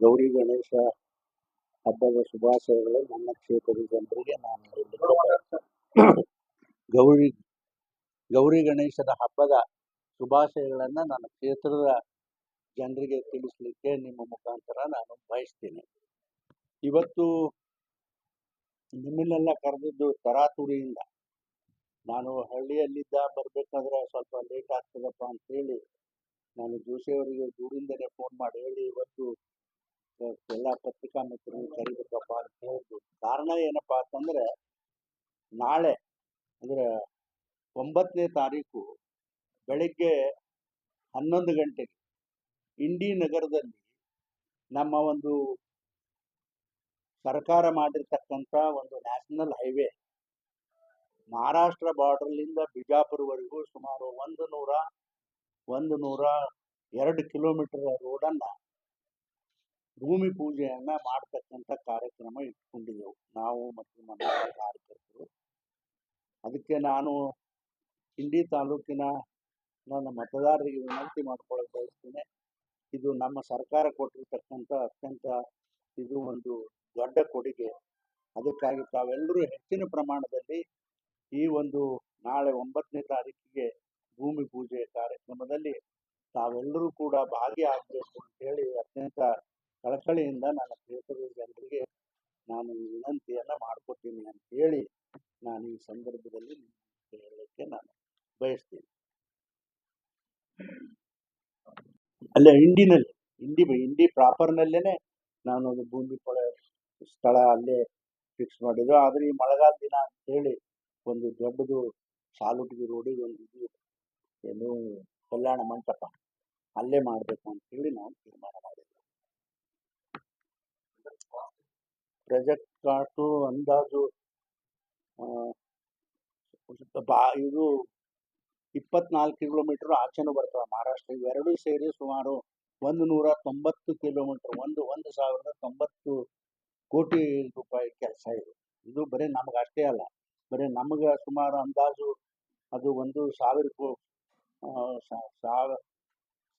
ಗೌರಿ ಗಣೇಶ ಹಬ್ಬದ ಶುಭಾಶಯಗಳು. ನನ್ನ ಕ್ಷೇತ್ರದ ಜನರಿಗೆ ನಾನು ಗೌರಿ ಗೌರಿ ಗಣೇಶದ ಹಬ್ಬದ ಶುಭಾಶಯಗಳನ್ನು ನನ್ನ ಕ್ಷೇತ್ರದ ಜನರಿಗೆ ತಿಳಿಸ್ಲಿಕ್ಕೆ ನಿಮ್ಮ ಮುಖಾಂತರ ನಾನು ಬಯಸ್ತೀನಿ. ಇವತ್ತು ನಿಮ್ಮನ್ನೆಲ್ಲ ಕರೆದಿದ್ದು ತರಾತುರಿಯಿಂದ. ನಾನು ಹಳ್ಳಿಯಲ್ಲಿದ್ದ ಬರ್ಬೇಕಾದ್ರೆ ಸ್ವಲ್ಪ ಲೇಟ್ ಆಗ್ತದಪ್ಪ ಅಂತ ಹೇಳಿ ನಾನು ಜೋಶಿಯವರಿಗೆ ದೂರಿಂದನೇ ಫೋನ್ ಮಾಡಿ ಹೇಳಿ ಇವತ್ತು ಎಲ್ಲ ಪತ್ರಿಕಾ ಮಿತ್ರರು ಕರಿಬೇಕಪ್ಪ ಅಂತ ಹೇಳಿದ್ರು ಕಾರಣ ಏನಪ್ಪಾ ಅಂತಂದ್ರೆ, ನಾಳೆ ಅಂದ್ರೆ ಒಂಬತ್ತನೇ ತಾರೀಕು ಬೆಳಿಗ್ಗೆ ಹನ್ನೊಂದು ಗಂಟೆಗೆ ಇಂಡಿ ನಗರದಲ್ಲಿ ನಮ್ಮ ಒಂದು ಸರ್ಕಾರ ಮಾಡಿರ್ತಕ್ಕಂಥ ಒಂದು ನ್ಯಾಷನಲ್ ಹೈವೇ ಮಹಾರಾಷ್ಟ್ರ ಬಾರ್ಡರ್ಲಿಂದ ಬಿಜಾಪುರವರೆಗೂ ಸುಮಾರು ಒಂದು ನೂರ ಒಂದು ನೂರ ಎರಡು ಕಿಲೋಮೀಟರ್ ರೋಡನ್ನ ಭೂಮಿ ಪೂಜೆಯನ್ನ ಮಾಡ್ತಕ್ಕಂಥ ಕಾರ್ಯಕ್ರಮ ಇಟ್ಕೊಂಡಿದ್ದೆವು ನಾವು ಮತ್ತು ನಮ್ಮ ಕಾರ್ಯಕರ್ತರು. ಅದಕ್ಕೆ ನಾನು ಇಂಡಿ ತಾಲೂಕಿನ ನನ್ನ ಮತದಾರರಿಗೆ ವಿನಂತಿ ಮಾಡ್ಕೊಳ್ಳೋಕೆ ಬಯಸ್ತೇನೆ. ಇದು ನಮ್ಮ ಸರ್ಕಾರ ಕೊಟ್ಟಿರ್ತಕ್ಕಂಥ ಅತ್ಯಂತ ಇದು ಒಂದು ದೊಡ್ಡ ಕೊಡುಗೆ. ಅದಕ್ಕಾಗಿ ತಾವೆಲ್ಲರೂ ಹೆಚ್ಚಿನ ಪ್ರಮಾಣದಲ್ಲಿ ಈ ಒಂದು ನಾಳೆ ಒಂಬತ್ತನೇ ತಾರೀಕಿಗೆ ಭೂಮಿ ಪೂಜೆ ಕಾರ್ಯಕ್ರಮದಲ್ಲಿ ತಾವೆಲ್ಲರೂ ಕೂಡ ಭಾಗಿಯಾಗಬೇಕು ಅಂತ ಹೇಳಿ ಅತ್ಯಂತ ಕಳಕಳಿಯಿಂದ ನನ್ನ ಕ್ಷೇತ್ರದ ಜನರಿಗೆ ನಾನು ವಿನಂತಿಯನ್ನ ಮಾಡ್ಕೊತೀನಿ ಅಂತ ಹೇಳಿ ನಾನು ಈ ಸಂದರ್ಭದಲ್ಲಿ ಹೇಳಲಿಕ್ಕೆ ನಾನು ಬಯಸ್ತೀನಿ. ಅಲ್ಲೇ ಇಂಡಿನಲ್ಲಿ ಇಂಡಿ ಇಂಡಿ ಪ್ರಾಪರ್ನಲ್ಲೇನೆ ನಾನು ಒಂದು ಭೂಮಿ ಕೊಳೆ ಸ್ಥಳ ಅಲ್ಲೇ ಫಿಕ್ಸ್ ಮಾಡಿದ್ರು ಆದ್ರೆ ಈ ಮಳೆಗಾಲ ದಿನ ಅಂತ ಹೇಳಿ ಒಂದು ದೊಡ್ಡದು ಸಾಲುಟಿಗೆ ರೋಡಿಗೆ ಒಂದು ಇದು ಏನು ಕಲ್ಯಾಣ ಮಂಟಪ. ಅಲ್ಲೇ ಮಾಡಬೇಕು ಅಂತ ಹೇಳಿ ನಾವು ತೀರ್ಮಾನ ಮಾಡಿದ್ವಿ ಪ್ರಾಜೆಕ್ಟ್ ಕಾಟು ಅಂದಾಜು ಬಾ, ಇದು ಇಪ್ಪತ್ನಾಲ್ಕು ಕಿಲೋಮೀಟರ್ ಆಚೆನೂ ಬರ್ತವೆ. ಮಹಾರಾಷ್ಟ್ರ ಎರಡು ಸೇರಿ ಸುಮಾರು ಒಂದು ನೂರ ತೊಂಬತ್ತು ಕಿಲೋಮೀಟರ್, ಒಂದು ಒಂದು ಸಾವಿರದ ತೊಂಬತ್ತು ಕೋಟಿ ರೂಪಾಯಿ ಕೆಲಸ ಇದು. ಇದು ಬರೀ ನಮ್ಗೆ ಅಷ್ಟೇ ಅಲ್ಲ, ಬರೀ ನಮಗೆ ಸುಮಾರು ಅಂದಾಜು ಅದು ಒಂದು ಸಾವಿರ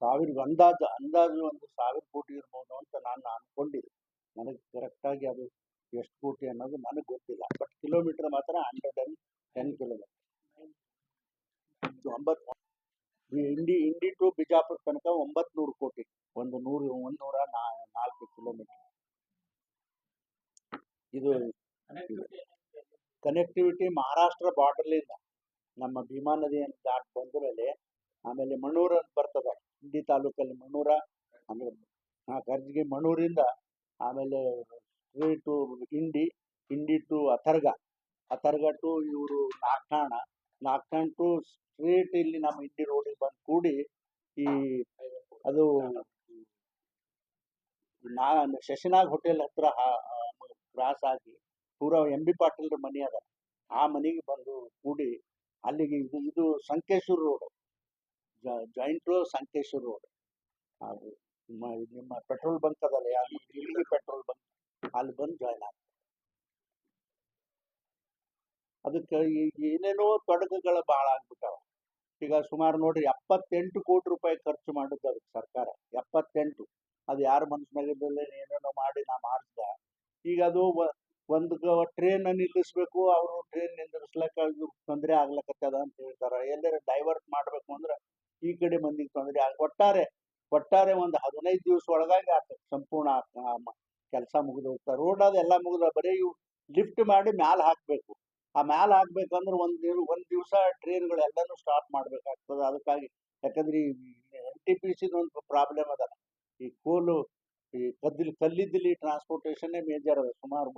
ಸಾವಿರ ಅಂದಾಜು ಅಂದಾಜು ಒಂದು ಸಾವಿರ ಕೋಟಿ ಇರ್ಬೋದು ಅಂತ ನಾನು ಅನ್ಕೊಂಡಿದ್ದೆ. ನನಗೆ ಕರೆಕ್ಟಾಗಿ ಅದು ಎಷ್ಟು ಕೋಟಿ ಅನ್ನೋದು ನನಗೆ ಗೊತ್ತಿಲ್ಲ. ಬಟ್ ಕಿಲೋಮೀಟರ್ ಮಾತ್ರ ಹಂಡ್ರೆಡ್ ಅಂಡ್ ಟೆನ್ ಕಿಲೋಮೀಟರ್ ಒಂಬತ್ತು ಇಂಡಿ ಇಂಡಿ ಟು ಬಿಜಾಪುರ ತನಕ ಒಂಬತ್ತು ನೂರು ಕೋಟಿ. ಒಂದು ನೂರು ಒಂದು ನೂರ ನಾಲ್ಕು ಕಿಲೋಮೀಟರ್ ಇದು ಕನೆಕ್ಟಿವಿಟಿ ಮಹಾರಾಷ್ಟ್ರ ಬಾರ್ಡರ್ಲಿಂದ ನಮ್ಮ ಭೀಮಾ ನದಿಯನ್ನು ದಾಟ್ ಬಂದ ಮೇಲೆ ಆಮೇಲೆ ಮಣ್ಣೂರ ಅಂತ ಬರ್ತದೆ. ಇಂಡಿ ತಾಲೂಕಲ್ಲಿ ಮಣ್ಣೂರ ಆ ಕರ್ಜಿಗೆ ಮಣ್ಣೂರಿಂದ ಆಮೇಲೆ street Indi Indi to Atharga. Atharga to ಇವರು ನಾಗ್ಠಾಣ. ನಾಗ್ಠಾಣ ಟು ಸ್ಟ್ರೀಟ್ ಇಲ್ಲಿ ನಮ್ಮ ಇಂಡಿ ರೋಡಿಗೆ ಬಂದು ಕೂಡಿ ಈ ಅದು ನಾ, ಶಶಿನಾಗ್ ಹೋಟೆಲ್ ಹತ್ರ ಕ್ರಾಸ್ ಆಗಿ ಪೂರ ಎಂ ಬಿ ಪಾಟೀಲ್ ಮನೆ ಅದ. ಆ ಮನೆಗೆ ಬಂದು ಕೂಡಿ ಅಲ್ಲಿಗೆ ಇದು ಇದು Sankeshwar road joint Sankeshwar road ಅದು ನಿಮ್ಮ ನಿಮ್ಮ ಪೆಟ್ರೋಲ್ ಬಂಕ್ ಅದಲ್ಲ ಅಲ್ಲಿ ಪೆಟ್ರೋಲ್ ಬಂಕ್ ಅಲ್ಲಿ ಬಂದು ಜಾಯ್ನ್ ಆಗ್ತದೆ ಅದಕ್ಕೆ ಏನೇನೋ ತೊಡಕುಗಳು ಭಾಳ ಆಗ್ಬಿಟ್ಟವ. ಈಗ ಸುಮಾರು ನೋಡ್ರಿ ಎಪ್ಪತ್ತೆಂಟು ಕೋಟಿ ರೂಪಾಯಿ ಖರ್ಚು ಮಾಡಿದ್ದು ಅದಕ್ಕೆ ಸರ್ಕಾರ, ಎಪ್ಪತ್ತೆಂಟು. ಅದು ಯಾರ ಮನಸ್ಸಿನಾಗಿದ್ದಲ್ಲೇ ಏನೇನೋ ಮಾಡಿ ನಾ ಮಾಡಿಸ್ದ ಈಗ ಅದು ಒಂದು ಟ್ರೈನ್ ನಿಲ್ಲಿಸ್ಬೇಕು ಅವರು ಟ್ರೈನ್ ನಿಂದಿರ್ಸ್ಲಕ್ಕ ತೊಂದರೆ ಆಗ್ಲಕತ್ತದ ಅಂತ ಹೇಳ್ತಾರ. ಎಲ್ಲರ ಡೈವರ್ಟ್ ಮಾಡ್ಬೇಕು ಅಂದ್ರೆ ಈ ಕಡೆ ಮಂದಿಗೆ ತೊಂದರೆ ಆಗ, ಒಟ್ಟಾರೆ ಒಟ್ಟಾರೆ ಒಂದು ಹದಿನೈದು ದಿವಸ ಒಳಗಾಗಿ ಆಗ್ತದೆ ಸಂಪೂರ್ಣ ಕೆಲಸ ಮುಗಿದು ಹೋಗ್ತಾರೆ ರೋಡ್ ಅದೆಲ್ಲ ಮುಗಿದ ಬರೀ ಲಿಫ್ಟ್ ಮಾಡಿ ಮ್ಯಾಲ ಹಾಕಬೇಕು. ಆ ಮ್ಯಾಲ ಹಾಕ್ಬೇಕಂದ್ರೆ ಒಂದ್ ದಿನ ಒಂದು ದಿವಸ ಎಲ್ಲಾನು ಸ್ಟಾಪ್ ಮಾಡ್ಬೇಕಾಗ್ತದೆ. ಅದಕ್ಕಾಗಿ ಯಾಕಂದ್ರೆ ಎನ್ ಟಿ ಪಿ ಸಿ ಒಂದು ಪ್ರಾಬ್ಲಮ್ ಅದ ಈ ಕೋಲು, ಈ ಕದ್ದಿಲ್ ಕಲ್ಲಿದ್ದಲ್ಲಿ ಟ್ರಾನ್ಸ್ಪೋರ್ಟೇಷನ್ನೇ ಮೇಜರ್ ಅದ. ಸುಮಾರು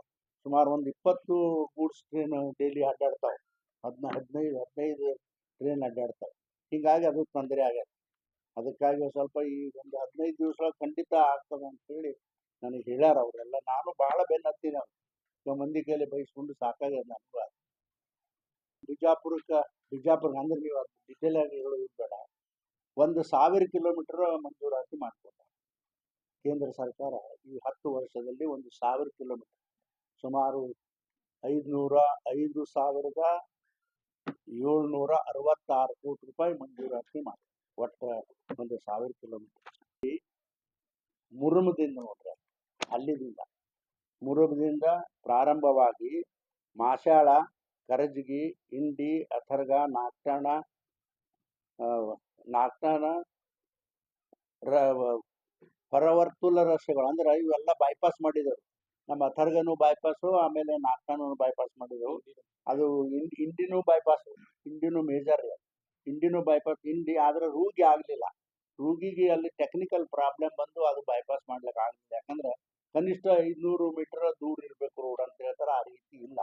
ಸುಮಾರು ಒಂದು ಇಪ್ಪತ್ತು ಗೂಡ್ಸ್ ಟ್ರೈನ್ ಡೈಲಿ ಅಡ್ಡಾಡ್ತಾವೆ. ಹದಿನ ಹದಿನೈದು ಹದಿನೈದು ಟ್ರೈನ್ ಅಡ್ಡಾಡ್ತಾವೆ. ಹೀಗಾಗಿ ಅದು ತೊಂದರೆ ಆಗ್ಯದ ಅದಕ್ಕಾಗಿ ಸ್ವಲ್ಪ ಈ ಒಂದು ಹದಿನೈದು ದಿವಸ ಖಂಡಿತ ಆಗ್ತದೆ ಅಂತ ಹೇಳಿ ನನಗೆ ಹೇಳ್ಯಾರ ಅವರೆಲ್ಲ. ನಾನು ಬಹಳ ಬೆನ್ನತ್ತೀನಿ ಅವ್ರು ಮಂದಿ ಕೈಲಿ ಬಯಸ್ಕೊಂಡು ಸಾಕಾಗ್ಯದ ನನಗೂ ಬಿಜಾಪುರಕ್ಕೆ ಬಿಜಾಪುರ ಅಂದ್ರೆ ನೀವು ಅದು ಡಿಟೇಲ್ ಆಗಿ ಹೇಳೋದು ಬೇಡ. ಒಂದು ಸಾವಿರ ಕಿಲೋಮೀಟರ್ ಮಂಜೂರಾತಿ ಮಾಡಿಕೊಟ್ಟ ಕೇಂದ್ರ ಸರ್ಕಾರ ಈ ಹತ್ತು ವರ್ಷದಲ್ಲಿ ಒಂದು ಸಾವಿರ ಕಿಲೋಮೀಟರ್. ಸುಮಾರು ಐದುನೂರ ಐದು ಸಾವಿರದ ಏಳ್ನೂರ ಅರವತ್ತಾರು ಕೋಟಿ ರೂಪಾಯಿ ಮಂಜೂರಾತಿ ಮಾಡಿ ಒಟ್ಟು ಒಂದು ಸಾವಿರ ಕಿಲೋಮೀಟರ್ ಮುರುಮದಿಂದ ನೋಡ್ರಿ ಅಲ್ಲಿದಿಂದ ಮುರುಮದಿಂದ ಪ್ರಾರಂಭವಾಗಿ ಮಾಶಾಳ ಕರಜಗಿ, ಇಂಡಿ, ಅಥರ್ಗ, ನಾಗ್ತಾಣ ನಾಗ್ತಾಣ, ರ- ಪರವರ್ತುಲ ರಸ್ತೆಗಳು ಅಂದ್ರೆ ಇವೆಲ್ಲ ಬೈಪಾಸ್ ಮಾಡಿದರು ನಮ್ಮ ಅಥರ್ಗನು ಬೈಪಾಸು ಆಮೇಲೆ ನಾಗ್ತಾಣನು ಬೈಪಾಸ್ ಮಾಡಿದೆವು. ಅದು ಇಂಡಿನೂ ಬೈಪಾಸ್ ಇಂಡಿನೂ ಮೇಜರ್ ಇಂಡಿನೂ ಬೈಪಾಸ್ ಇಂಡಿ ಆದ್ರೆ ರೂಗಿ ಆಗ್ಲಿಲ್ಲ. ರೂಗಿಗೆ ಅಲ್ಲಿ ಟೆಕ್ನಿಕಲ್ ಪ್ರಾಬ್ಲಮ್ ಬಂದು ಅದು ಬೈಪಾಸ್ ಮಾಡ್ಲಿಕ್ಕೆ ಆಗಲಿಲ್ಲ. ಯಾಕಂದ್ರೆ ಕನಿಷ್ಠ ಐದ್ನೂರು ಮೀಟರ್ ದೂರ ಇರಬೇಕು ರೋಡ್ ಅಂತ ಹೇಳ್ತಾರೆ, ಆ ರೀತಿ ಇಲ್ಲ.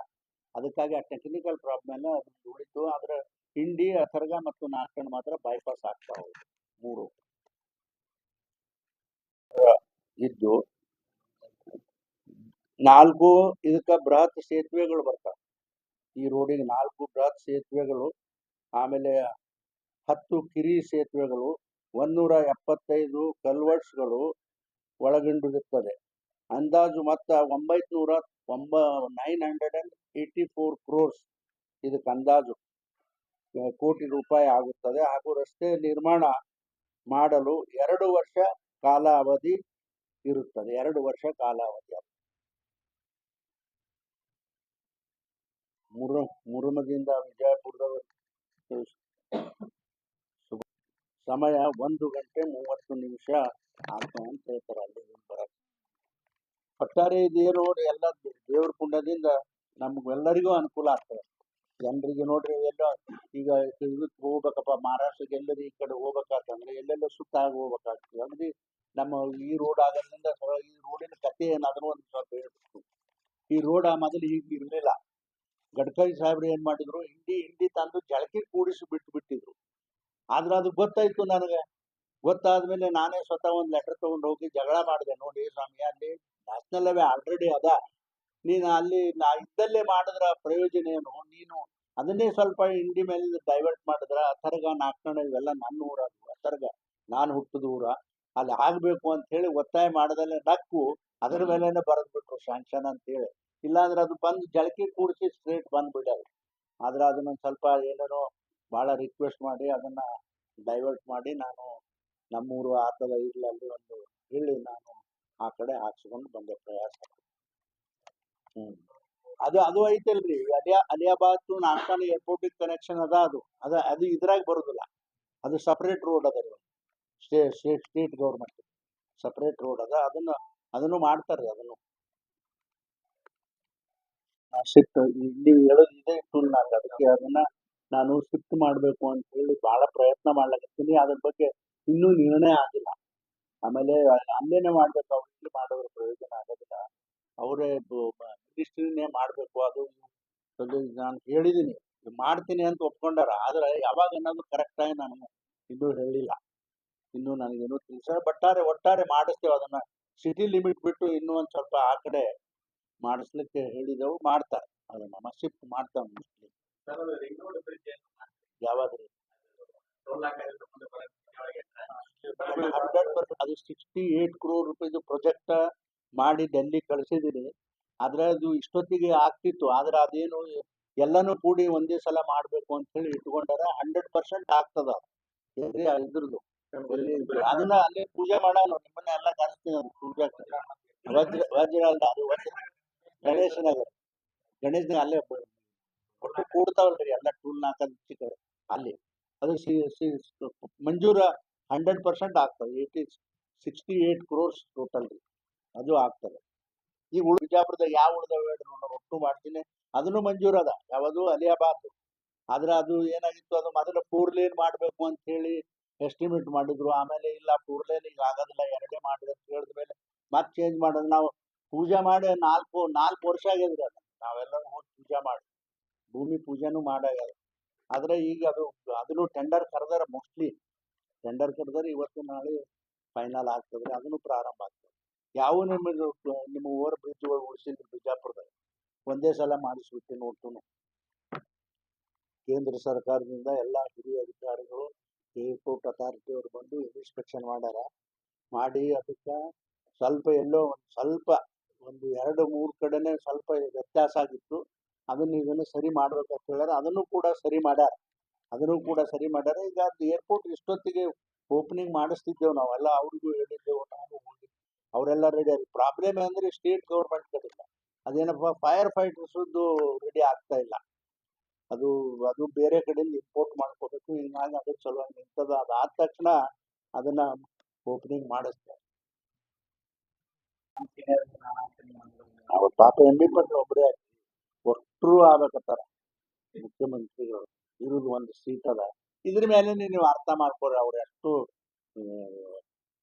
ಅದಕ್ಕಾಗಿ ಆ ಟೆಕ್ನಿಕಲ್ ಪ್ರಾಬ್ಲಮ್ ಅದು ಉಳಿತು. ಆದ್ರೆ ಹಿಂಡಿ ಅಥರ್ಗ ಮತ್ತು ನಾಲ್ಕಣ್ಣ ಮಾತ್ರ ಬೈಪಾಸ್ ಆಗ್ತಾವೆ ಮೂರು. ಇದ್ದು ನಾಲ್ಕು ಇದಕ್ಕ ಬೃಹತ್ ಸೇತುವೆಗಳು ಬರ್ತಾವೆ. ಈ ರೋಡಿಗೆ ನಾಲ್ಕು ಬೃಹತ್ ಸೇತುವೆಗಳು, ಆಮೇಲೆ ಹತ್ತು ಕಿರಿ ಸೇತುವೆಗಳು ಒನ್ನೂರ ಎಪ್ಪತ್ತೈದು ಕಲ್ವರ್ಟ್ಸ್ಗಳು ಒಳಗೊಂಡಿರುತ್ತದೆ. ಅಂದಾಜು ಮೊತ್ತ ಒಂಬೈನೂರ ಒಂಬ nine hundred and eighty four crores ಇದಕ್ಕೆ ಅಂದಾಜು. ಕೋಟಿ ರೂಪಾಯಿ ಆಗುತ್ತದೆ. ಹಾಗೂ ರಸ್ತೆ ನಿರ್ಮಾಣ ಮಾಡಲು ಎರಡು ವರ್ಷ ಕಾಲಾವಧಿ ಇರುತ್ತದೆ. ಎರಡು ವರ್ಷ ಕಾಲಾವಧಿ ಮುರ, ಮುರುಮದಿಂದ ವಿಜಯಪುರದವರೆಗೆ ಸಮಯ ಒಂದು ಗಂಟೆ ಮೂವತ್ತು ನಿಮಿಷ ಅಂತ ಹೇಳ್ತಾರೆ ಅಲ್ಲಿ ಬರಕ್ಕೆ ಒಟ್ಟಾರೆ ಇದೇ ನೋಡಿ ಎಲ್ಲ ದೇವ್ರ ಕುಂಡದಿಂದ ನಮ್ಗೆಲ್ಲರಿಗೂ ಅನುಕೂಲ ಆಗ್ತದೆ. ಜನರಿಗೆ ನೋಡ್ರಿ ಎಲ್ಲ ಈಗ ಇದಕ್ಕೆ ಹೋಗ್ಬೇಕಪ್ಪ, ಮಹಾರಾಷ್ಟ್ರಕ್ಕೆ ಎಲ್ಲರೂ ಈ ಕಡೆ ಹೋಗ್ಬೇಕಾಗ್ತಂದ್ರೆ ಎಲ್ಲೆಲ್ಲ ಸುತ್ತಾಗಿ ಹೋಗ್ಬೇಕಾಗ್ತದೆ. ಅಂದ್ರೆ ನಮ್ಮ ಈ ರೋಡ್ ಆಗೋದ್ರಿಂದ ಈ ರೋಡಿನ ಕಥೆ ಏನಾದ್ರು ಒಂದು ಸ್ವಲ್ಪ ಹೇಳ್ಬೇಕು ಈ ರೋಡ್ ಆ ಮೊದಲು ಈಗ ಇರಲಿಲ್ಲ. ಗಡ್ಕರಿ ಸಾಹೇಬ್ರು ಏನ್ ಮಾಡಿದ್ರು, ಹಿಂಡಿ ಹಿಂಡಿ ತಂದು ಜಳಕಿ ಕೂಡಿಸಿ ಬಿಟ್ಟು ಬಿಟ್ಟಿದ್ರು. ಆದ್ರೆ ಅದು ಗೊತ್ತಾಯ್ತು ನನಗೆ. ಗೊತ್ತಾದ್ಮೇಲೆ ನಾನೇ ಸ್ವತಃ ಒಂದು ಲೆಟರ್ ತಗೊಂಡು ಹೋಗಿ ಜಗಳ ಮಾಡಿದೆ. ನೋಡಿ ಸ್ವಾಮಿ ಅಲ್ಲಿ ನ್ಯಾಷನಲ್ ಹೈವೇ ಆಲ್ರೆಡಿ ಅದ. ನೀನು ಅಲ್ಲಿ ನಾ ಇದ್ದಲ್ಲೇ ಮಾಡಿದ್ರ ಪ್ರಯೋಜನ ಏನು? ನೀನು ಅದನ್ನೇ ಸ್ವಲ್ಪ ಇಂಡಿ ಮೇಲೆ ಡೈವರ್ಟ್ ಮಾಡಿದ್ರ ಅಥರ್ಗ ನಾಲ್ಕಣ ಇವೆಲ್ಲ ನನ್ನ ಊರ ಅಥರ್ಗ ನಾನು ಹುಟ್ಟಿದ ಊರ. ಅಲ್ಲಿ ಆಗ್ಬೇಕು ಅಂತ ಹೇಳಿ ಒತ್ತಾಯ ಮಾಡದಲ್ಲೇ ನಕ್ಕು. ಅದ್ರ ಮೇಲೆನೆ ಬರೆದ್ಬಿಟ್ರು ಶಾಂಕ್ಷನ್ ಅಂತ ಹೇಳಿ ಇಲ್ಲಾಂದ್ರೆ ಅದು ಬಂದು ಜಳಕಿ ಕೂಡಿಸಿ ಸ್ಟ್ರೇಟ್ ಬಂದ್ಬಿಡಲ್ಲ ಆದ್ರೆ ಅದನ್ನ ಸ್ವಲ್ಪ ಏನೇನೋ ಬಹಳ ರಿಕ್ವೆಸ್ಟ್ ಮಾಡಿ ಅದನ್ನ ಡೈವರ್ಟ್ ಮಾಡಿ ನಾನು ನಮ್ಮೂರು ಆತದ ಇರ್ಲಿ ಅಲ್ಲಿ ಒಂದು ಹೇಳಿ ನಾನು ಆ ಕಡೆ ಹಾಕ್ಸ್ಕೊಂಡು ಬಂದೆ ಪ್ರಯಾಸ. ಹ್ಮ್. ಅದು ಅದು ಐತಲ್ರಿ Alia, Aliyabad to Nagthan airport connection ಅದ ಅದು. ಅದ, ಅದು ಇದ್ರಾಗ ಬರುದಿಲ್ಲ. ಅದು ಸಪರೇಟ್ ರೋಡ್ ಅದ stay state state government separate road ಅದ. ಅದನ್ನ, ಅದನ್ನು ಮಾಡ್ತಾರೆ ಅದನ್ನು. ಶಿಫ್ಟ್ ಇಲ್ಲಿ ಹೇಳೋದು ಇದೆ ಟೂಲ್ ನಾಲ್ಕು ಅದಕ್ಕೆ ಅದನ್ನ ನಾನು ಶಿಫ್ಟ್ ಮಾಡಬೇಕು ಅಂತ ಹೇಳಿ ಬಹಳ ಪ್ರಯತ್ನ ಮಾಡ್ಲಕತ್ತೀನಿ. ಅದ್ರ ಬಗ್ಗೆ ಇನ್ನೂ ನಿರ್ಣಯ ಆಗಿಲ್ಲ. ಆಮೇಲೆ ಅಲ್ಲೇನೆ ಮಾಡ್ಬೇಕು, ಅವ್ರು ಇಲ್ಲಿ ಮಾಡೋದ್ರ ಪ್ರಯೋಜನ ಆಗೋದಿಲ್ಲ. ಅವರೇ ಮಿನಿಸ್ಟ್ರಿನೇ ಮಾಡಬೇಕು, ಅದು ನಾನು ಹೇಳಿದೀನಿ. ಮಾಡ್ತೀನಿ ಅಂತ ಒಪ್ಕೊಂಡಾರ, ಆದ್ರೆ ಯಾವಾಗ ಅನ್ನೋದು ಕರೆಕ್ಟ್ ಆಗಿ ನಾನು ಇನ್ನೂ ಹೇಳಿಲ್ಲ. ಇನ್ನೂ ನನಗೇನು ತಿಳಿಸ ಬಟ್ಟಾರೆ ಒಟ್ಟಾರೆ ಮಾಡಿಸ್ತೇವೆ ಅದನ್ನ. ಸಿಟಿ ಲಿಮಿಟ್ ಬಿಟ್ಟು ಇನ್ನೂ ಒಂದ್ ಸ್ವಲ್ಪ ಆ ಕಡೆ ಮಾಡಿಸ್ಲಿಕ್ಕೆ ಹೇಳಿದೆವು, ಮಾಡ್ತಾರೆ. ಅದನ್ನ ಶಿಫ್ಟ್ ಮಾಡ್ತಾವೆ ಯಾವಾಗ್ರಿ ಹಂಡ್ರೆಡ್ ಪರ್ಸೆಂಟ್ ಅದು sixty eight crore rupees project ಮಾಡಿ ಡೆಲ್ಲಿ ಕಳ್ಸಿದೀನಿ. ಆದ್ರೆ ಅದು ಇಷ್ಟೊತ್ತಿಗೆ ಆಗ್ತಿತ್ತು. ಆದ್ರೆ ಅದೇನು ಎಲ್ಲಾನು ಕೂಡಿ ಒಂದೇ ಸಲ ಮಾಡ್ಬೇಕು ಅಂತ ಹೇಳಿ ಇಟ್ಕೊಂಡಾರ ಹಂಡ್ರೆಡ್ ಪರ್ಸೆಂಟ್ ಆಗ್ತದ ಇದ್ರದ್ದು? ಅದನ್ನ ಅಲ್ಲೇ ಪೂಜೆ ಮಾಡೋಣ. ನಿಮ್ಮನ್ನ ಎಲ್ಲ ಕರೆಸ್ತೀನಿ ಅದು ಪೂಜೆ ವಜ್ರ ವಜ್ರ ಅಲ್ಲ ಅದು ವಜ್ರ. ಗಣೇಶ ಗಣೇಶನ ಗಣೇಶ್ ಅಲ್ಲೇ ಒಟ್ಟು ಕೂಡ್ತಾವಲ್ರಿ ಎಲ್ಲ ಟೂಲ್ ನಾಲ್ಕು ಅಲ್ಲಿ ಅದು ಮಂಜೂರ ಹಂಡ್ರೆಡ್ ಪರ್ಸೆಂಟ್ ಆಗ್ತದೆ. Eighty sixty eight crores total ರೀ. ಅದು ಆಗ್ತದೆ. ಈ ಉಳ್ ಬಿಜಾಪುರದಾಗ ಯಾವ ಉಳ್ದಾವ ನೋಡೋಣ ಒಟ್ಟು ಮಾಡ್ತೀನಿ. ಅದನ್ನು ಮಂಜೂರದ ಯಾವುದು ಅಲಿಯಾಬಾದ್. ಆದ್ರೆ ಅದು ಏನಾಗಿತ್ತು, ಅದು ಮೊದಲು ಫೋರ್ ಲೇನ್ ಮಾಡ್ಬೇಕು ಅಂತ ಹೇಳಿ ಎಸ್ಟಿಮೇಟ್ ಮಾಡಿದ್ರು. ಆಮೇಲೆ ಇಲ್ಲ ಫೋರ್ ಲೇನ್ ಈಗ ಆಗೋದಿಲ್ಲ, ಎರಡೇ ಮಾಡಿದೆ ಅಂತ ಹೇಳಿದ ಮೇಲೆ ಮತ್ತೆ ಚೇಂಜ್ ಮಾಡೋದು. ನಾವು ಪೂಜೆ ಮಾಡಿ ನಾಲ್ಕು ನಾಲ್ಕು ವರ್ಷ ಆಗಿದ್ರೆ ನಾವೆಲ್ಲರೂ ನಾವೆಲ್ಲ ಹೋಗಿ ಪೂಜೆ ಮಾಡಿ. ಭೂಮಿ ಪೂಜೆನೂ ಮಾಡಾಗ ಆದ್ರೆ ಈಗ ಅದು, ಅದನ್ನು ಟೆಂಡರ್ ಕರೆದಾರ ಮೋಸ್ಟ್ಲಿ ಟೆಂಡರ್ ಕರೆದಾರ ಇವತ್ತು ನಾಳೆ ಫೈನಲ್ ಆಗ್ತದ್ರಿ ಅದನ್ನು ಪ್ರಾರಂಭ ಆಗ್ತದೆ. ಯಾವ ನಿಮ್ಮ ನಿಮ್ಮ ಓವರ್ ಬ್ರಿಡ್ಜ್ ಉಳಿಸಿಲ್ಲ ಬಿಜಾಪುರದಾಗ. ಒಂದೇ ಸಲ ಮಾಡಿಸ್ಬಿಟ್ಟು ನೋಡ್ತು ಕೇಂದ್ರ ಸರ್ಕಾರದಿಂದ ಎಲ್ಲ ಹಿರಿಯ ಅಧಿಕಾರಿಗಳು ಏರ್ಪೋರ್ಟ್ ಅಥಾರಿಟಿ ಅವರು ಬಂದು ಇನ್ಸ್ಪೆಕ್ಷನ್ ಮಾಡ್ಯಾರ. ಮಾಡಿ ಅದಕ್ಕೆ ಸ್ವಲ್ಪ ಎಲ್ಲೋ ಒಂದು ಸ್ವಲ್ಪ, ಒಂದು ಎರಡು ಮೂರು ಕಡೆನೆ ಸ್ವಲ್ಪ ವ್ಯತ್ಯಾಸ ಆಗಿತ್ತು. ಅದನ್ನ ಇದನ್ನು ಸರಿ ಮಾಡ್ಬೇಕಂತ ಹೇಳ್ಯಾರ. ಅದನ್ನು ಕೂಡ ಸರಿ ಮಾಡ್ಯಾರ. ಅದನ್ನು ಕೂಡ ಸರಿ ಮಾಡ್ಯಾರ. ಈಗ ಅದು ಏರ್ಪೋರ್ಟ್ ಇಷ್ಟೊತ್ತಿಗೆ ಓಪನಿಂಗ್ ಮಾಡಿಸ್ತಿದ್ದೇವೆ ನಾವೆಲ್ಲ ಅವ್ರಿಗೂ ಹೇಳಿದ್ದೆವು ನಾವು ಹೋಗಿ. ಅವರೆಲ್ಲ ರೆಡಿ ಆಗಿ ಪ್ರಾಬ್ಲಮ್ ಅಂದ್ರೆ ಸ್ಟೇಟ್ ಗೌರ್ಮೆಂಟ್ ಕಡೆಯಿಂದ. ಅದೇನಪ್ಪ ಫೈರ್ ಫೈಟರ್ಸದ್ದು ರೆಡಿ ಆಗ್ತಾ ಇಲ್ಲ. ಅದು ಅದು ಬೇರೆ ಕಡೆಯಿಂದ ಇಂಪೋರ್ಟ್ ಮಾಡ್ಕೋಬೇಕು. ಹಿಂಗಾಗಿ ಅದು ಚಲೋ ನಿಂತದ ಅದಾದ ತಕ್ಷಣ ಅದನ್ನ ಓಪನಿಂಗ್ ಮಾಡಿಸ್ತಾರೆ ಪಾಪ ಎಂ ಬಿ ಒಬ್ಬರೇ ಒಬ್ಬರೇ ಒಟ್ಟರು ಆಗ್ಬೇಕತ್ತಾರ. ಮುಖ್ಯಮಂತ್ರಿಗಳು ಇರೋದು ಒಂದು ಸೀಟ್ ಅದ. ಇದ್ರ ಮೇಲೆ ನೀವು ಅರ್ಥ ಮಾಡ್ಕೊಡ್ರಿ ಅವ್ರು ಎಷ್ಟು ಘಟ್ಟದ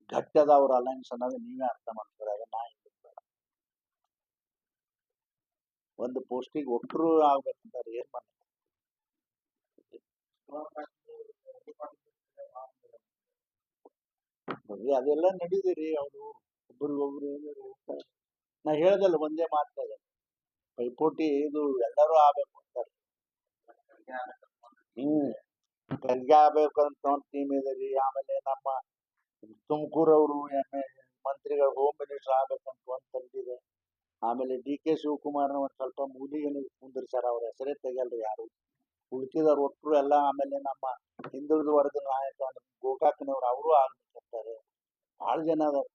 ಗಟ್ಟಿ ಅದ ಅವ್ರ ಅಲೈನ್ಸ್ ಅನ್ನೋದು ನೀವೇ ಅರ್ಥ ಮಾಡ್ಕೊಡ್ರಿ ಅದ ನಾ ಬೇಡ. ಒಂದು ಪೋಸ್ಟಿಗೆ ಒಟ್ಟರು ಆಗ್ಬೇಕಂತಾರೆ, ಏನ್ ಮಾಡ್ತಾರೆ ಅದೆಲ್ಲ ನಡೀದಿರಿ ಅವರು ಒಬ್ರಿಗೊಬ್ರು ಏನಾರು ನಾ ಹೇಳ್ದಲ್ಲ ಒಂದೇ ಮಾತಾಗ ಪೈಪೋಟಿ ಇದು ಎಲ್ಲರೂ ಆಗ್ಬೇಕು ಅಂತಾರೆ ಹ್ಮ್. ಕಲ್ಗೆ ಆಗ್ಬೇಕು ಅಂತ ಒಂದು ಟೀಮ್ ಇದೆ ಆಮೇಲೆ ನಮ್ಮ ತುಮಕೂರವರು ಎಂ ಮಂತ್ರಿಗಳು ಹೋಮ್ ಮಿನಿಸ್ಟರ್ ಆಗ್ಬೇಕಂತ ಒಂದು ತಂದಿದೆ. ಆಮೇಲೆ ಡಿ ಕೆ ಶಿವಕುಮಾರ್ನ ಒಂದ್ ಸ್ವಲ್ಪ ಮೂಲಿಗೆ ಕುಂದಿರ್ಸಾರ ಅವ್ರ ಹೆಸರೇ ತೆಗಿಯಲ್ರಿ ಯಾರು. ಉಳ್ಕಿದವ್ರು ಒಟ್ಟರು ಎಲ್ಲ ಆಮೇಲೆ ನಮ್ಮ ಹಿಂದುಳಿದ ವರ್ಗದ ನಾಯಕ ಗೋಕಾಕ್ನವ್ರು ಅವರು ಆಗ್ಬೇಕಂತಾರೆ. ಬಹಳ ಜನ ಅದಾರ.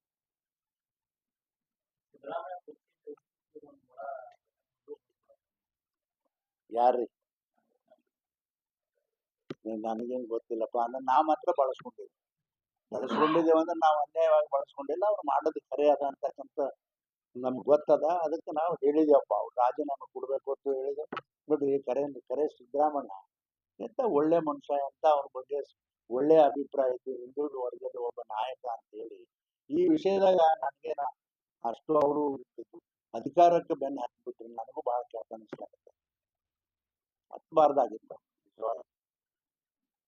ಯಾರ್ರಿ? ನನಗೇನು ಗೊತ್ತಿಲ್ಲಪ್ಪ ಅಂದ್ರೆ ನಾವು ಮಾತ್ರ ಬಳಸ್ಕೊಂಡಿದ್ವಿ ಬಳಸ್ಕೊಂಡಿದ್ದೇವೆ ಅಂದ್ರೆ ನಾವು ಅನ್ಯಾಯವಾಗಿ ಬಳಸ್ಕೊಂಡಿಲ್ಲ, ಅವ್ರು ಮಾಡೋದು ಖರೆ ಅದ ಅಂತಕ್ಕಂಥ ನಮ್ಗೆ ಗೊತ್ತದ. ಅದಕ್ಕೆ ನಾವು ಹೇಳಿದೇವಪ್ಪ, ಅವ್ರು ರಾಜೀನಾಮೆ ಕೊಡ್ಬೇಕು ಅಂತ ಹೇಳಿದೆವು ನೋಡ್ರಿ ಕರೆ ಕರೆ ಸಿದ್ದರಾಮಣ್ಣ ಎಂತ ಒಳ್ಳೆ ಮನುಷ್ಯ ಅಂತ ಅವ್ರ ಬಗ್ಗೆ ಒಳ್ಳೆ ಅಭಿಪ್ರಾಯ ಇದ್ದು ಹಿಂದೂ ವರ್ಗದ ಒಬ್ಬ ನಾಯಕ ಅಂತ ಹೇಳಿ ಈ ವಿಷಯದಾಗ ನನಗೇನ ಅಷ್ಟು ಅವರು ಅಧಿಕಾರಕ್ಕೆ ಬೆನ್ನು ಹಾಕಿಬಿಟ್ರು. ನನಗೂ ಬಹಳ ಕೆಟ್ಟ ಅನಿಸ್ಲಾಗುತ್ತೆ ಹತ್ಬಾರ್ದಾಗಿತ್ತು.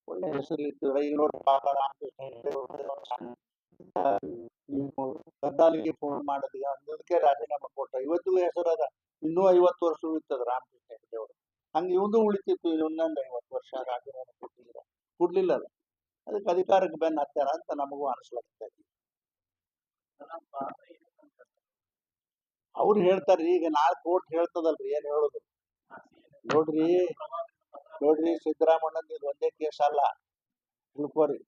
ಒಳ್ಳೆ ಹೆಸರು ಇತ್ತು. ಈಗ ನೋಡಿ ಪಾಪ ರಾಮಕೃಷ್ಣ ಹೆಗಡೆ ಅವ್ರು ನೀವು ಗದ್ದಾಲಿಗೆ ಫೋನ್ ಮಾಡಿದ್ರಿ ಅಂದದಕ್ಕೆ ರಾಜೀನಾಮೆ ಕೊಟ್ಟ ಇವತ್ತು ಹೆಸರು ಅದ. ಇನ್ನೂ ಐವತ್ತು ವರ್ಷ ಉಳಿತದ ರಾಮಕೃಷ್ಣ ಹೆಗಡೆ ಅವರು ಹಂಗೆ ಇವನು ಉಳಿತಿತ್ತು. ಇನ್ನೊಂದು ಐವತ್ತು ವರ್ಷ ರಾಜೀನಾಮೆ ಕೊಟ್ಟಿಲ್ಲ ಕೊಡ್ಲಿಲ್ಲ ಅದ. ಅದಕ್ಕೆ ಅಧಿಕಾರಕ್ಕೆ ಬೆನ್ನ ಹತ್ತಾರ ಅಂತ ನಮಗೂ ಅನಿಸ್ಲಾಗ್ತದೆ ಅವ್ರು ಹೇಳ್ತಾರ್ರಿ ಈಗ ನಾಲ್ಕು ಕೋರ್ಟ್ ಹೇಳ್ತದಲ್ರಿ ಏನ್ ಹೇಳೋದು? ನೋಡ್ರಿ ನೋಡ್ರಿ ಸಿದ್ದರಾಮಣ್ಣನ ಇದು ಒಂದೇ ಕೇಸ್ ಅಲ್ಲ. ತಿಳ್ಕೊರಿ.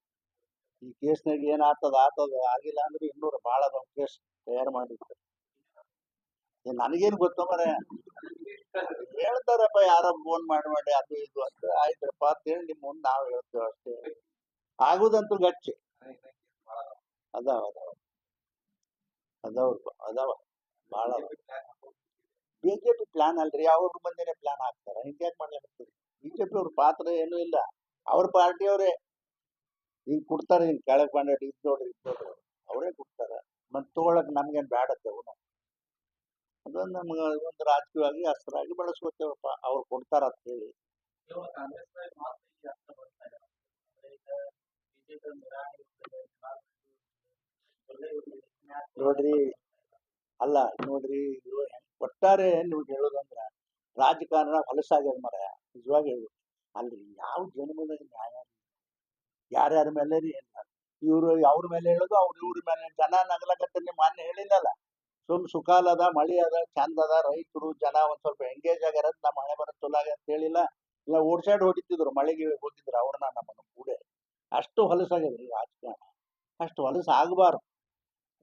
ಈ ಕೇಸ್ನಾಗ ಏನ್ ಆತದ ಆತದ ಆಗಿಲ್ಲ ಅಂದ್ರೆ ಇನ್ನೂರು ಭಾಳ ಅದಾವ ಕೇಸ್ ತಯಾರು ಮಾಡಿರ್ತಾರೆ. ನನಗೇನ್ ಗೊತ್ತ ಮರೆ ಹೇಳ್ತಾರಪ್ಪ, ಯಾರೋ ಫೋನ್ ಮಾಡಿ ಮಾಡಿ, ಅದು ಇದು ಅಂತ. ಆಯ್ತಪ್ಪ ಅಂತ ಹೇಳಿ ನಿಮ್ ಮುಂದೆ ನಾವು ಹೇಳ್ತೇವೆ ಅಷ್ಟೇ. ಆಗುದಂತೂ ಗಚ್ಚಿ. ಅದಾವ ಅದಾವ. ಅದಾವ ಅದಾವ. ಭಾಳ ಬಿಜೆಪಿ ಪ್ಲಾನ್ ಅಲ್ರಿ ಅವ್ರ ಬಂದೇನೆ ಪ್ಲಾನ್ ಹಾಕ್ತಾರ. ಹಿಂಗೆ ಮಾಡ್ಲಿಕ್ಕೆ ಬಿಜೆಪಿ ಅವ್ರ ಪಾತ್ರ ಏನೂ ಇಲ್ಲ. ಅವ್ರ ಪಾರ್ಟಿ ಅವರೇ. ಹಿಂಗ್ ಕೊಡ್ತಾರೆ ಹಿಂಗ್ ಕೆಳಗ್ ಬಂದ್ರೆ ಇದ್ ನೋಡ್ರಿ ಇದ್ ನೋಡ್ರಿ. ಅವರೇ ಕೊಡ್ತಾರ. ಮತ್ ತಗೊಳಕ್ ನಮ್ಗೇನ್ ಬ್ಯಾಡತ್ತೆ ನಾವು. ಅದೊಂದು ನಮ್ಗ ಒಂದು ರಾಜಕೀಯವಾಗಿ ಅಸ್ತ್ರಾಗಿ ಬಳಸ್ಕೊತೇವಪ್ಪ ಅವ್ರು ಕೊಡ್ತಾರ ಅಂತ ಹೇಳಿ. ನೋಡ್ರಿ. ಅಲ್ಲ ನೋಡ್ರಿ. ಒಟ್ಟಾರೆ ನೀವು ಹೇಳೋದಂದ್ರ ರಾಜಕಾರಣ ಹೊಲಸಾಗ್ಯದ ಮರ ನಿಜವಾಗಿ ಹೇಳಿ ಅಲ್ಲಿ ಯಾವ ಜನ್ಮದ ನ್ಯಾಯ ಯಾರ್ಯಾರ ಮೇಲೆ ರೀ? ಇವರು ಅವ್ರ ಮೇಲೆ ಹೇಳೋದು, ಅವ್ರ ಇವ್ರ ಮೇಲೆ. ಜನ ನಗಲಕತ್ತ ಮಾನ್ಯ ಹೇಳಿಲ್ಲಲ್ಲ ಸುಮ್ ಸುಖಾಲ ಅದ, ಮಳಿ ಅದ, ಚಂದ ಅದ, ರೈತರು, ಜನ ಒಂದ್ ಸ್ವಲ್ಪ ಎಂಗೇಜ್ ಆಗ್ಯಾರ ನಮ್ಮ ಮಳೆ ಬರೋದ್ ಚಲೋ ಅಂತ ಹೇಳಿಲ್ಲ. ಇಲ್ಲ ಓಡ್ಸಾಡ್ ಹೊಡಿತಿದ್ರು ಮಳೆಗೆ ಹೋಗಿದ್ರು, ಅವ್ರನ್ನ ನಮ್ಮನ್ನು ಕೂಡೆ. ಅಷ್ಟು ಹೊಲಸಾಗ್ಯದ್ರಿ ರಾಜಕಾರಣ. ಅಷ್ಟು ಹೊಲಸ ಆಗಬಾರ್ದು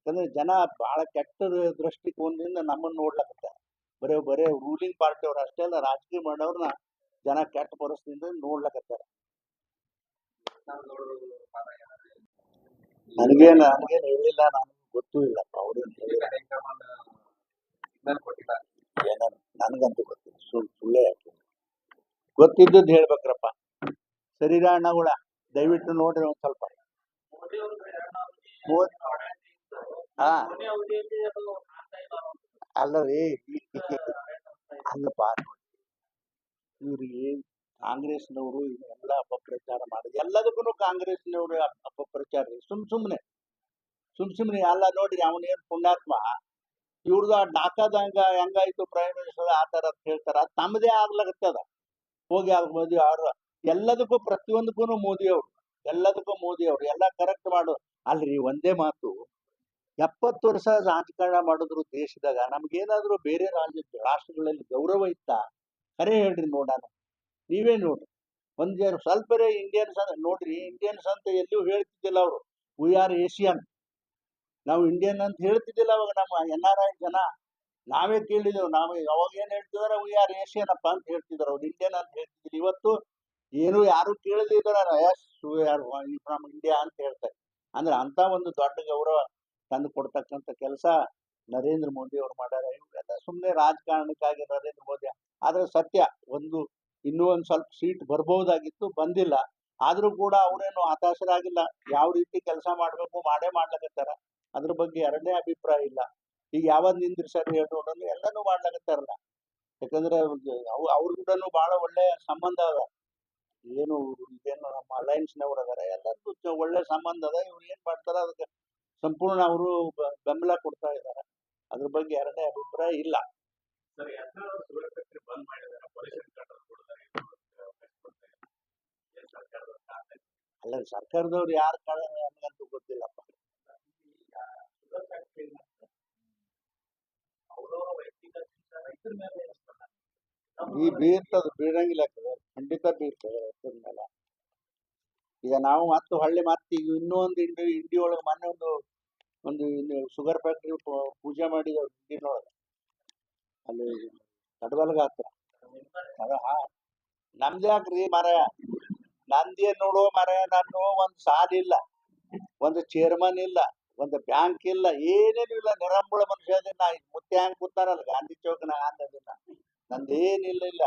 ಯಾಕಂದ್ರೆ ಜನ ಬಹಳ ಕೆಟ್ಟ ದೃಷ್ಟಿಕೋನದಿಂದ ನಮ್ಮನ್ನ ನೋಡ್ಲಕತ್ತಾರ ಬರೇ ಬರೇ ರೂಲಿಂಗ್ ಪಾರ್ಟಿ ಅವ್ರ ಅಷ್ಟೇ ಅಲ್ಲ, ರಾಜಕೀಯ ಮಾಡೋರ್ನ ಜನ ಕೆಟ್ಟ ಪರಿಸ್ಥಿತಿಯಿಂದ ನೋಡ್ಲಕತ್ತಾರ ನನಗೇನು ನನಗೇನು ಹೇಳಿಲ್ಲ ನನಗೆ ಗೊತ್ತೂ ಇಲ್ಲಪ್ಪ ಅವ್ರೇನು ಹೇಳಿಲ್ಲ. ನನಗಂತೂ ಗೊತ್ತಿಲ್ಲ. ಸುಳ್ಳು ಸುಳ್ಳೇ ಗೊತ್ತಿದ್ದದ್ದು ಹೇಳ್ಬೇಕ್ರಪ್ಪ. ಸರಿ ಅಣ್ಣಗಳ ದಯವಿಟ್ಟು ನೋಡ್ರಿ ಒಂದ್ ಸ್ವಲ್ಪ. ಹಾ. ಅಲ್ಲರಿ ಅಲ್ಲಪ್ಪ ಇವ್ರಿಗೆ ಕಾಂಗ್ರೆಸ್ನವರು ಎಲ್ಲ ಅಪಪ್ರಚಾರ ಮಾಡಿದ್ರು. ಎಲ್ಲದಕ್ಕೂ ಕಾಂಗ್ರೆಸ್ನವರು ಅಪಪ್ರಚಾರ ರೀ ಸುಮ್ ಸುಮ್ನೆ. ಸುಮ್ ಸುಮ್ನೆ ಎಲ್ಲ ನೋಡ್ರಿ ಅವನೇನ್ ಪುಣ್ಯಾತ್ಮ. ಇವ್ರದ್ದು ಆ ನಾಕದಂಗ ಹಂಗ ಹೆಂಗಾಯ್ತು ಪ್ರೈಮ್ ಮಿನಿಸ್ಟರ್ ಆ ತರ ಅಂತ ಹೇಳ್ತಾರ. ತಮ್ಮದೇ ಆಗ್ಲಾಗತ್ತದ ಹೋಗಿ ಆಗ ಮೋದಿ ಅವ್ರ ಎಲ್ಲದಕ್ಕೂ ಪ್ರತಿಯೊಂದಕ್ಕೂ ಮೋದಿ ಅವ್ರು ಎಲ್ಲದಕ್ಕೂ ಮೋದಿ ಅವ್ರು ಎಲ್ಲ ಕರೆಕ್ಟ್ ಮಾಡು. ಅಲ್ರಿ ಒಂದೇ ಮಾತು. ಎಪ್ಪತ್ತು ವರ್ಷ ರಾಜಕಾರಣ ಮಾಡಿದ್ರು ದೇಶದಾಗ. ನಮ್ಗೇನಾದ್ರೂ ಬೇರೆ ರಾಜ್ಯ ರಾಷ್ಟ್ರಗಳಲ್ಲಿ ಗೌರವ ಇತ್ತ? ಕರೆ ಹೇಳ್ರಿ ನೋಡೋಣ ನೀವೇ ನೋಡ್ರಿ. ಒಂದ್ ಸ್ವಲ್ಪ ಇಂಡಿಯನ್ಸ್ ನೋಡ್ರಿ ಇಂಡಿಯನ್ಸ್ ಅಂತ ಎಲ್ಲಿಯೂ ಹೇಳ್ತಿದ್ದಿಲ್ಲ ಅವರು. ವಿ ಆರ್ ಏಷಿಯನ್ ನಾವು ಇಂಡಿಯನ್ ಅಂತ ಹೇಳ್ತಿದ್ದಿಲ್ಲ ಅವಾಗ ನಮ್ಮ ಎನ್ ಆರ್ ಐ ಜನ. ನಾವೇ ಕೇಳಿದೆವು, ನಾವು ಯಾವಾಗ ಏನ್ ಹೇಳ್ತಿದಾರೆ? ವಿ ಆರ್ ಏಷಿಯನ್ ಅಪ್ಪ ಅಂತ ಹೇಳ್ತಿದ್ರು ಅವ್ರು. ಇಂಡಿಯನ್ ಅಂತ ಹೇಳ್ತಿದ್ರು ಇವತ್ತು ಏನು ಯಾರು ಕೇಳದಿದ್ದಾರೆ yes we are from India ಅಂತ ಹೇಳ್ತಾರೆ. ಅಂದ್ರೆ ಅಂತ ಒಂದು ದೊಡ್ಡ ಗೌರವ. ತಂದು ಕೊಡ್ತಕ್ಕಂತ ಕೆಲಸ ನರೇಂದ್ರ ಮೋದಿ ಅವರು ಮಾಡ್ಯಾರ. ಇವೆಲ್ಲ ಸುಮ್ಮನೆ ರಾಜಕಾರಣಕ್ಕಾಗಿ ನರೇಂದ್ರ ಮೋದಿ. ಆದ್ರೆ ಸತ್ಯ, ಒಂದು ಇನ್ನೂ ಒಂದ್ ಸ್ವಲ್ಪ ಸೀಟ್ ಬರ್ಬಹುದಾಗಿತ್ತು, ಬಂದಿಲ್ಲ. ಆದ್ರೂ ಕೂಡ ಅವರೇನು ಹತಾಶರಾಗಿಲ್ಲ. ಯಾವ ರೀತಿ ಕೆಲಸ ಮಾಡ್ಬೇಕು, ಮಾಡೇ ಮಾಡ್ಲಕತ್ತಾರ. ಅದ್ರ ಬಗ್ಗೆ ಎರಡನೇ ಅಭಿಪ್ರಾಯ ಇಲ್ಲ. ಈಗ ಯಾವಾಗ ನಿಂದಿರ್ಸಾರಿ ಹೇಳಿ ಎಲ್ಲನೂ ಮಾಡ್ಲಕತ್ತಾರಲ್ಲ. ಯಾಕಂದ್ರೆ ಅವ್, ಅವ್ರ ಕೂಡ ಬಹಳ ಒಳ್ಳೆ ಸಂಬಂಧ ಅದ. ಏನು, ಇದೇನು ನಮ್ಮ ಅಲಯನ್ಸ್ ನವ್ರು ಅದಾರ ಎಲ್ಲರಿಗೂ ಒಳ್ಳೆ ಸಂಬಂಧ ಅದ. ಇವ್ರು ಏನ್ ಮಾಡ್ತಾರ ಅದಕ್ಕೆ ಸಂಪೂರ್ಣ ಅವರು ಬೆಂಬಲ ಕೊಡ್ತಾ ಇದ್ದಾರೆ. ಅದ್ರ ಬಗ್ಗೆ ಎರಡನೇ ಅಭಿಪ್ರಾಯ ಇಲ್ಲ. ಅಲ್ಲ ಸರ್ಕಾರದವ್ರು ಯಾರು ಕಾರಣ ನನ್ಗಂತೂ ಗೊತ್ತಿಲ್ಲಪ್ಪ. ಈ ಬೀರ್ತದ ಬೀಳಂಗಿಲ್ಲ ಖಂಡಿತ ಬೀರ್ತದೆ ರೈತರ ಮೇಲೆ. ಈಗ ನಾವು ಮತ್ತು ಹಳ್ಳಿ ಮತ್ತೆ ಈಗ ಇನ್ನೊಂದು ಇಂಡಿ ಇಂಡಿ ಒಳಗೆ ಮೊನ್ನೆ ಒಂದು ಒಂದು ಶುಗರ್ ಫ್ಯಾಕ್ಟ್ರಿ ಪೂಜೆ ಮಾಡಿದವ್ರು ಇಂಡಿನೊಳಗೆ ಅಲ್ಲಿ ಕಡಬಲ್ಗ ಹತ್ರ ನಮ್ದು ಯಾಕ್ರಿ ಮಾರಾಯ? ನಂದೇ ನೋಡೋ ಮರ ನಾನು ಒಂದ್ ಸಾಲ ಇಲ್ಲ. ಒಂದು ಚೇರ್ಮನ್ ಇಲ್ಲ, ಒಂದು ಬ್ಯಾಂಕ್ ಇಲ್ಲ, ಏನೇನು ಇಲ್ಲ. ನಿರಂಬುಳ ಮನುಷ್ಯ ನಾ ಮುತ್ತೆ ಹ್ಯಾಂಗ್ ಕೂತಾರಲ್ಲ, ಗಾಂಧಿ ಚೌಕನ ಅಂದಿನ ನಂದೇನಿಲ್ಲ ಇಲ್ಲ.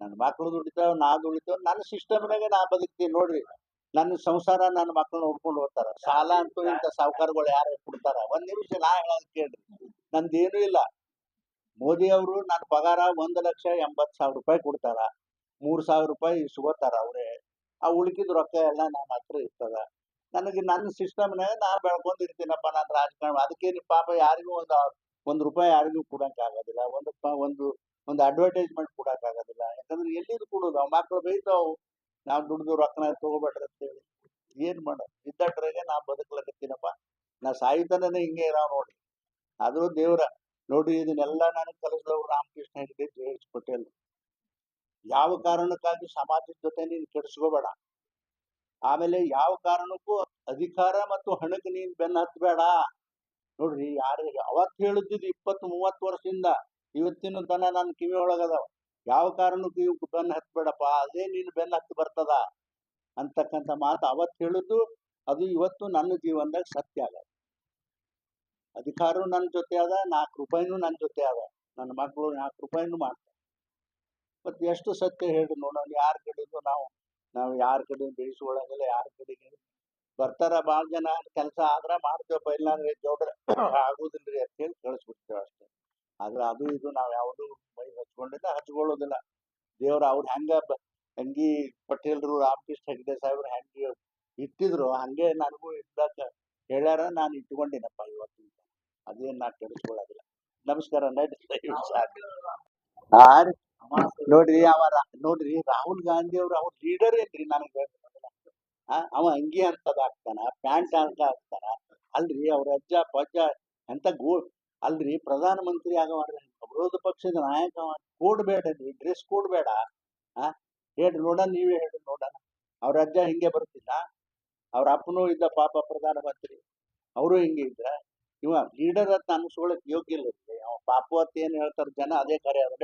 ನನ್ನ ಮಕ್ಕಳು ದುಡಿತಾವ, ನಾ ದುಡಿತಾವ. ನನ್ನ ಸಿಸ್ಟಮ್ನಾಗೆ ನಾ ಬದುಕ್ತೀನಿ ನೋಡ್ರಿ ನನ್ನ ಸಂಸಾರ ನನ್ನ ಮಕ್ಕಳು ನೋಡ್ಕೊಂಡು ಹೋಗ್ತಾರ. ಸಾಲ ಅಂತೂ ಇಂಥ ಸಾವುಕಾರಗಳು ಯಾರು ಕೊಡ್ತಾರ? ಒಂದ್ ನಿಮಿಷ ನಾ ಹೇಳೋದ್ ಕೇಳ್ರಿ. ನಂದೇನು ಇಲ್ಲ. ಮೋದಿ ಅವರು ನನ್ನ ಪಗಾರ ಒಂದ್ ಲಕ್ಷ ಎಂಬತ್ ಸಾವಿರ ರೂಪಾಯಿ ಕೊಡ್ತಾರ. ಮೂರ್ ಸಾವಿರ ರೂಪಾಯಿ ಇಸ್ಕೋತಾರ ಅವ್ರೆ. ಆ ಉಳ್ಕಿದ ರೊಕ್ಕ ಎಲ್ಲ ನನ್ನ ಹತ್ರ ಇರ್ತದ. ನನಗೆ ನನ್ನ ಸಿಸ್ಟಮ್ನಾಗ ನಾ ಬೆಳ್ಕೊಂಡಿರ್ತೀನಪ್ಪ ನಾನು ರಾಜಕಾರಣ. ಅದಕ್ಕೇನು ಪಾಪ ಯಾರಿಗೂ ಒಂದು ಒಂದ್ ರೂಪಾಯಿ ಯಾರಿಗೂ ಕೊಡಕ್ ಆಗೋದಿಲ್ಲ. ಒಂದು ಒಂದು ಒಂದು ಅಡ್ವರ್ಟೈಸ್ಮೆಂಟ್ ಕೊಡಕ್ ಆಗೋದಿಲ್ಲ. ಯಾಕಂದ್ರೆ ಎಲ್ಲಿದು ಕೊಡೋದು? ಮಕ್ಳು ಬೈತಾವು. ನಾವ್ ದುಡ್ದು ರೊಕ್ಕನ ತಗೋಬೇಡ್ರಿ ಅಂತೇಳಿ ಏನ್ ಮಾಡೋದು ಇದ್ದಟ್ರಾಗೆ ನಾ ಬದುಕ್ಲಕತ್ತೀನಪ್ಪ. ನಾ ಸಾಯಿತನೇ ಹಿಂಗೆ ಇರಾವ್ ನೋಡ್ರಿ ಆದ್ರೂ ದೇವ್ರ, ನೋಡಿ ಇದನ್ನೆಲ್ಲ ನನಗೆ ಕಲಿಸಿದವ್ರು ರಾಮಕೃಷ್ಣ ಹೆಗಡೆ ಜೆ ಎಚ್ ಪಟೇಲ್ ಯಾವ ಕಾರಣಕ್ಕಾಗಿ ಸಮಾಜದ ಜೊತೆ ನೀನ್ ಕೆಡಿಸ್ಕೋಬೇಡ? ಆಮೇಲೆ ಯಾವ ಕಾರಣಕ್ಕೂ ಅಧಿಕಾರ ಮತ್ತು ಹಣಕ್ಕೆ ನೀನ್ ಬೆನ್ನ ಹತ್ಬೇಡ. ನೋಡ್ರಿ, ಯಾರು ಅವತ್ ಹೇಳಿದ್ದು ಇಪ್ಪತ್ತು ಮೂವತ್ತು ವರ್ಷದಿಂದ, ಇವತ್ತಿನ ತನ ನನ್ನ ಕಿವಿ ಒಳಗದಾವ ಯಾವ ಕಾರಣಕ್ಕೂ ಇವ್ ಬೆನ್ನ ಹತ್ಬೇಡಪ್ಪ, ಅದೇ ನೀನು ಬೆನ್ನ ಹತ್ತು ಬರ್ತದ ಅಂತಕ್ಕಂಥ ಮಾತು ಅವತ್ತು ಹೇಳಿದ್ದು, ಅದು ಇವತ್ತು ನನ್ನ ಜೀವನದಾಗ ಸತ್ಯ ಆಗ ಅಧಿಕಾರವು ನನ್ನ ಜೊತೆ ಅದ, ನಾಲ್ಕು ರೂಪಾಯಿನೂ ನನ್ನ ಜೊತೆ ಅದ. ನನ್ನ ಮಕ್ಕಳು ನಾಲ್ಕು ರೂಪಾಯಿನೂ ಮಾಡ್ತಾರೆ. ಮತ್ತೆ ಎಷ್ಟು ಸತ್ಯ ಹೇಳಿ ನೋಡೋಣ ಯಾರ ಕಡೆಗೂ ನಾವು ನಾವು ಯಾರ ಕಡೆ ಬೆಳೆಸ್ಕೊಳ್ಳೋಂಗಿಲ್ಲ ಯಾರ ಕಡೆಗೆ ಬರ್ತಾರ ಭಾಳ ಜನ, ಕೆಲಸ ಆದ್ರ ಮಾಡ್ತೇವಪ್ಪ, ಇಲ್ಲಾಂದ್ರೆ ಗೌಡ್ರ ಆಗೋದಿಲ್ಲ ಅಂತ ಹೇಳಿ ಕಳಿಸ್ಬಿಡ್ತೇವೆ ಅಷ್ಟೇ. ಆದ್ರೆ ಅದು ಇದು ನಾವು ಯಾವುದು ಮೈ ಹಚ್ಕೊಂಡಿಲ್ಲ, ಹಚ್ಕೊಳ್ಳೋದಿಲ್ಲ. ದೇವ್ರ ಅವ್ರು ಹೆಂಗ ಅಂಗಿ ಪಟೇಲ್ರು, ರಾಮಕೃಷ್ಣ ಹೆಗ್ಡೆ ಸಾಹೇಬ್ರು ಹೆಂಗೆ ಇಟ್ಟಿದ್ರು, ಹಂಗೆ ನನಗೂ ಇದ್ದಾಗ ಹೇಳ್ಯಾರ, ನಾನು ಇಟ್ಕೊಂಡಿನಪ್ಪ ಇವತ್ತು ಅದೇನು ನಾ ಕೆಡಿಸ್ಕೊಳ್ಳೋದಿಲ್ಲ. ನಮಸ್ಕಾರ ನೈಟ್. ನೋಡ್ರಿ ಅವ ನೋಡ್ರಿ ರಾಹುಲ್ ಗಾಂಧಿ ಅವ್ರು, ಅವ್ರ ಲೀಡರ್ ಏನ್ರಿ ನನಗೆ ಅವ ಅಂಗಿ ಅಂತದ ಹಾಕ್ತಾನ ಪ್ಯಾಂಟ್ ಅಂತ ಹಾಕ್ತಾನ ಅಲ್ರಿ ಅವ್ರ ಅಜ್ಜ, ಪಜ್ಜ, ಎಂತ ಗೋ ಅಲ್ರಿ ಪ್ರಧಾನ ಮಂತ್ರಿ ಆಗವಾರ್ರಿ ವಿರೋಧ ಪಕ್ಷದ ನಾಯಕ ಕೋಡ್ ಬೇಡ್ರಿ ಡ್ರೆಸ್ ಕೋಡ್ ಬೇಡ. ಆ, ಹೇಳ್ರಿ ನೋಡೋಣ, ನೀವೇ ಹೇಳ್ರಿ ನೋಡೋಣ. ಅವ್ರ ಅಜ್ಜ ಹಿಂಗೆ ಬರ್ತಿಲ್ಲ ಅವ್ರ ಅಪ್ಪನೂ ಇದ್ದ ಪಾಪ ಪ್ರಧಾನ ಮಂತ್ರಿ. ಅವರು ಹಿಂಗೆ ಇದ್ರ. ಇವ ಲೀಡರ್ ಅಂತ ಅನ್ಸ್ಕೊಳಕ್ ಯೋಗ್ಯ ಇಲ್ಲ ಪಾಪು ಅಂತ ಏನ್ ಹೇಳ್ತಾರ ಜನ ಅದೇ ಕರೆ ಅದ.